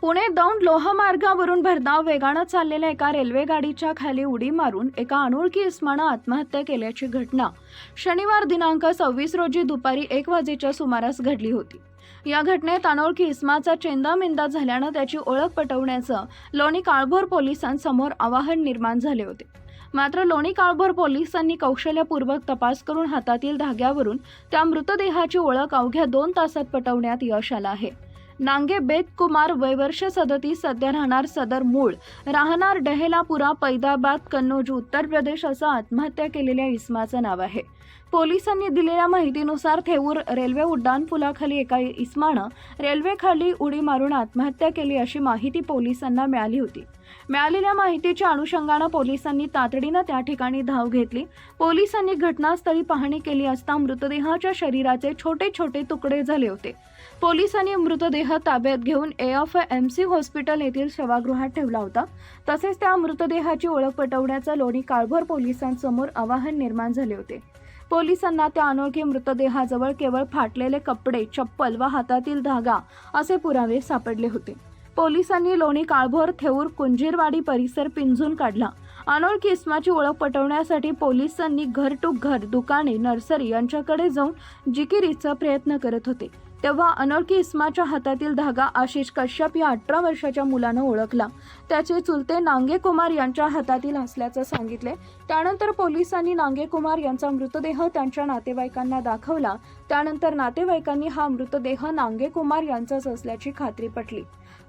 पुणे दौंड लोहमार्गावरून भरधाव वेगानं चाललेल्या एका रेल्वे गाडीच्या खाली उडी मारून एका अनोळखी इस्मानं आत्महत्या केल्याची घटना. शनिवार दिनांक सव्वीस रोजी दुपारी एक वाजेच्या सुमारास घडली होती. या घटनेत अनोळखी इस्माचा चेंदामेंदा झाल्यानं त्याची ओळख पटवण्याचं लोणी काळभोर पोलिसांसमोर आवाहन निर्माण झाले होते. मात्र लोणी काळभोर पोलिसांनी कौशल्यपूर्वक तपास करून हातातील धाग्यावरून त्या मृतदेहाची ओळख अवघ्या दोन तासात पटवण्यात यश आलं आहे. नांगे बेत कुमार वयवर्ष सदतीस सध्या राहणार सदर मूळ. राहणार डहेलापुरा पैदाबाद कन्नौज उत्तर प्रदेश असं आत्महत्या केलेल्या इस्माचं नाव आहे. पोलिसांनी दिलेल्या माहितीनुसार थेऊर रेल्वे उड्डाणपुलाखाली एका इस्मानं रेल्वेखाली उडी मारून आत्महत्या केली अशी माहिती पोलिसांना मिळाली होती. मिळालेल्या माहितीच्या अनुषंगानं पोलिसांनी तातडीनं त्या ठिकाणी धाव घेतली. पोलिसांनी घटनास्थळी पाहणी केली असता मृतदेहाच्या शरीराचे छोटे छोटे तुकडे झाले होते. पोलिसांनी मृतदेह ताब्यात घेऊन A F M C hospital येथील सेवागृहात ठेवला होता. तसेच त्या मृतदेहाची ओळख पटवण्याचं लोणी काळभोर पोलिसांसमोर आवाहन निर्माण झाले होते. पोलिसांना त्या अनोळखी मृतदेहाजवळ केवळ फाटलेले कपडे चप्पल व हातातील धागा असे पुरावे सापडले होते. पोलिसांनी लोणी काळभोर थेऊर कुंजीरवाडी परिसर पिंजून काढला. अनोळखी इसमाची ओळख पटवण्यासाठी पोलिसांनी घर टू घर दुकाने नर्सरी यांच्याकडे जाऊन जिकिरीचा प्रयत्न करत होते. तेव्हा अनोळखी इस्माच्या हातातील धागा आशिष कश्यप या अठरा वर्षाच्या मुलानं ओळखला. त्याचे चुलते नांगे कुमार यांच्या हातातील असल्याचं सांगितले. त्यानंतर पोलिसांनी नांगे कुमार यांचा मृतदेह त्यांच्या नातेवाईकांना दाखवला. त्यानंतर नातेवाईकांनी हा मृतदेह नांगे कुमार यांचाच असल्याची खात्री पटली.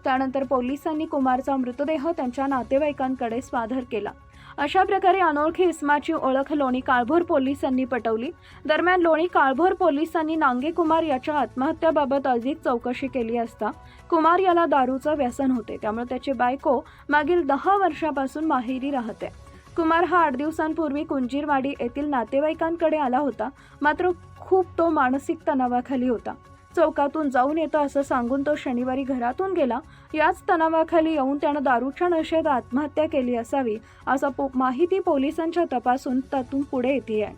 त्यानंतर पोलिसांनी कुमारचा मृतदेह त्यांच्या नातेवाईकांकडे स्वाधर केला. अशा प्रकारे अनोळखी इस्माची ओळख लोणी काळभोर पोलिसांनी पटवली. दरम्यान लोणी काळभोर पोलिसांनी नांगे कुमार याच्या आत्महत्याबाबत अधिक चौकशी केली असता कुमार याला दारूचं व्यसन होते. त्यामुळे त्याची बायको मागील दहा वर्षापासून माहेरी राहते. कुमार हा आठ दिवसांपूर्वी कुंजीरवाडी येथील नातेवाईकांकडे आला होता मात्र खूप तो मानसिक तणावाखाली होता. चौकातून जाऊन येतं असं सांगून तो शनिवारी घरातून गेला. याच तणावाखाली येऊन त्यानं दारूच्या नशेत आत्महत्या केली असावी असं पो माहिती पोलिसांच्या तपासून त्यातून पुढे येते आहे